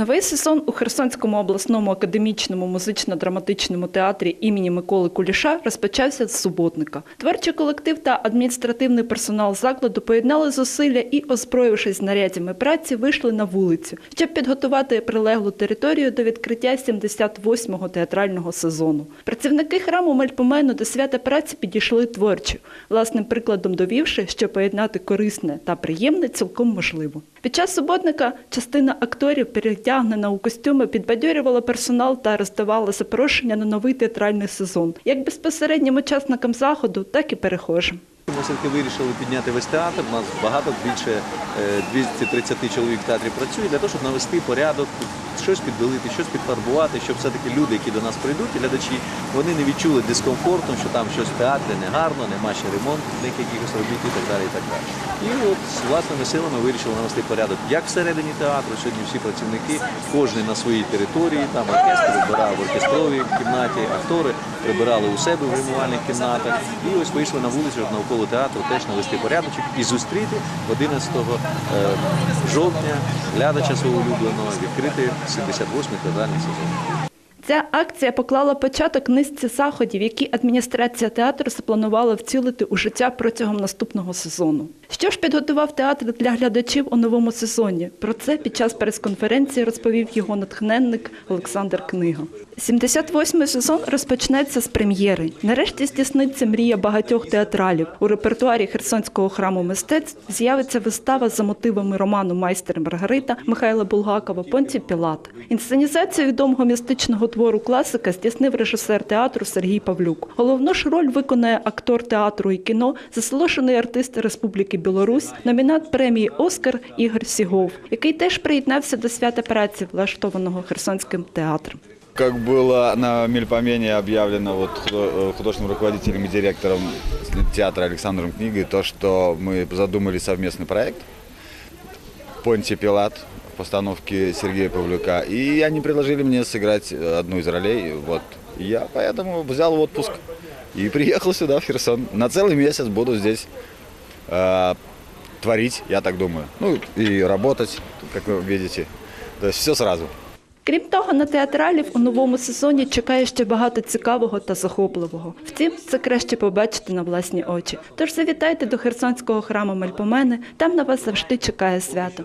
Новий сезон у Херсонському обласному академічному музично-драматичному театрі імені Миколи Куліша розпочався з суботника. Творчий колектив та адміністративний персонал закладу поєднали зусилля і, озброївшись знарядями праці, вийшли на вулицю, щоб підготувати прилеглу територію до відкриття 78-го театрального сезону. Працівники храму Мельпомену до свята праці підійшли творчо, власним прикладом довівши, що поєднати корисне та приємне цілком можливо. Під час суботника частина акторів, перетягнена у костюми, підбадьорювала персонал та роздавала запрошення на новий театральний сезон, як безпосереднім учасникам заходу, так і перехожим. Ми все-таки вирішили підняти весь театр. У нас багато, більше е, 230 чоловік в театрі працює для того, щоб навести порядок, щось підбелити, щось підфарбувати, щоб все-таки люди, які до нас прийдуть, глядачі, вони не відчули дискомфорту, що там щось в театрі не гарно, нема ще ремонтних якихось робіт і так далі. І так далі. І от з власними силами вирішили навести порядок як всередині театру. Сьогодні всі працівники, кожен на своїй території, там оркестр прибирав в оркестровій кімнаті, актори прибирали у себе в гримувальних кімнатах. І ось вийшли на вулицю щоб навколо театру теж навести порядочок і зустріти 11 е, жовтня глядача свого улюбленого відкрити 78-й театральний сезон. Ця акція поклала початок низці заходів, які адміністрація театру запланувала втілити у життя протягом наступного сезону. Що ж підготував театр для глядачів у новому сезоні? Про це під час прес-конференції розповів його натхненник Олександр Книга. 78-й сезон розпочнеться з прем'єри. Нарешті здійсниться мрія багатьох театралів. У репертуарі Херсонського храму мистецтв з'явиться вистава за мотивами роману Майстер Маргарита Михайла Булгакова Понті Пілат. Інсценізацію відомого містичного твору класика здійснив режисер театру Сергій Павлюк. Головну ж роль виконає актор театру і кіно, заслужений артист Республіки Білорусь, номінат премії Оскар Ігор Сігов, який теж приєднався до свята праці, влаштованого Херсонським театром. Как было на Мельпомене объявлено вот худо- э, художественным руководителем и директором театра Александром Книгой, то, что мы задумали совместный проект «Понти Пилат» в постановке Сергея Павлюка. И они предложили мне сыграть э, одну из ролей. Вот. И Я поэтому взял отпуск и приехал сюда, в Херсон. На целый месяц буду здесь э, творить, я так думаю. Ну и работать, как вы видите. То есть все сразу. Крім того, на театралів у новому сезоні чекає ще багато цікавого та захопливого. Втім, це краще побачити на власні очі. Тож завітайте до Херсонського храму Мельпомени, там на вас завжди чекає свято.